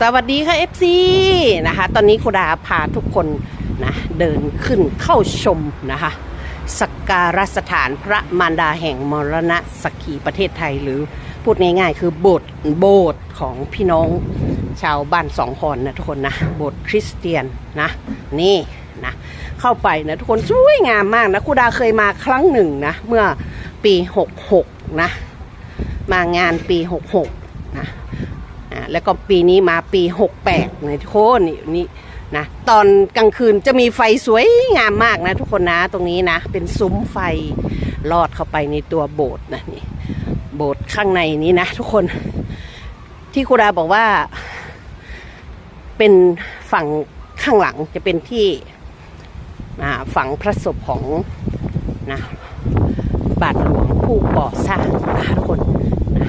สวัสดีค่ะ FC นะคะ ตอนนี้คุณดาพาทุกคนนะเดินขึ้นเข้าชมนะคะสักการสถานพระมารดาแห่งมรณะสักขีประเทศไทยหรือพูดง่ายๆ คือโบสถ์โบสถ์ของพี่น้องชาวบ้านสองคนนะทุกคนนะโบสถ์คริสเตียนนะนี่นะเข้าไปนะทุกคนสวยงามมากนะคุณดาเคยมาครั้งหนึ่งนะเมื่อปี 66 นะมางานปี 66 นะ แล้วก็ปีนี้มาปี 68นะทุกคนนี่นะตอนกลางคืนจะมีไฟสวยงามมากนะทุกคนนะตรงนี้นะ เป็นซุ้มไฟลอดเข้าไปในตัวโบสถ์นะนี่โบสถ์ข้างในนี้นะทุกคนที่ครูดาบอกว่า เป็นฝั่งข้างหลังจะเป็นที่ฝังพระศพของนะบาทหลวงผู้ก่อสร้างนะทุกคนนะ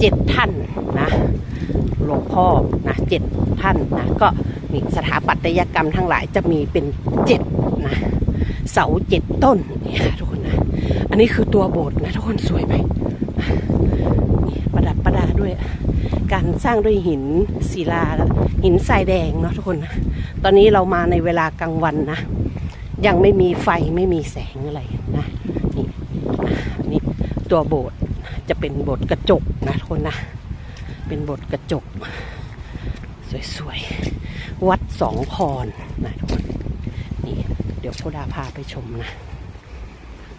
เจ็ดท่านนะ หลวงพ่อนะเจ็ดท่านนะก็นี่สถาปัตยกรรมทั้งหลายจะมีเป็นเจ็ดนะเสาเจ็ดต้นเนี่ยทุกคนนะ อันนี้คือตัวโบสถ์นะทุกคนสวยไหมประดับประดาด้วย การสร้างด้วยหินศิลาหินทรายแดงเนาะทุกคนนะ ตอนนี้เรามาในเวลากลางวันนะ ยังไม่มีไฟไม่มีแสงอะไรนะนี่นนี้ตัวโบสถ์จะเป็นโบสถ์กระจกนะทุกคนนะ เป็นบทกระจก สวยๆ วัดสองคอนนะทุกคนนี่เดี๋ยวโคดาพาไปชมนะ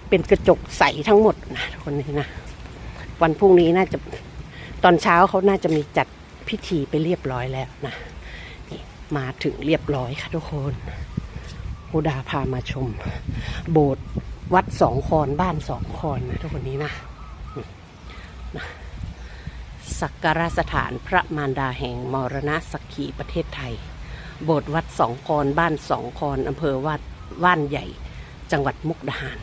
เป็นกระจกใสทั้งหมดนะทุกคนนี่นะ วันพรุ่งนี้น่าจะตอนเช้าเขาน่าจะมีจัดพิธีไปเรียบร้อยแล้วนะนี่มาถึงเรียบร้อยค่ะทุกคนโคดาพามาชม โบสถ์วัดสองคอนบ้านสองคอนนะทุกคนนี้นะนะ สักการสถานพระมารดาแห่งมรณะสักขีประเทศไทย โบสถ์วัดสองคอนบ้านสองคอนอำเภอวัดว่านใหญ่ จังหวัดมุกดาหาร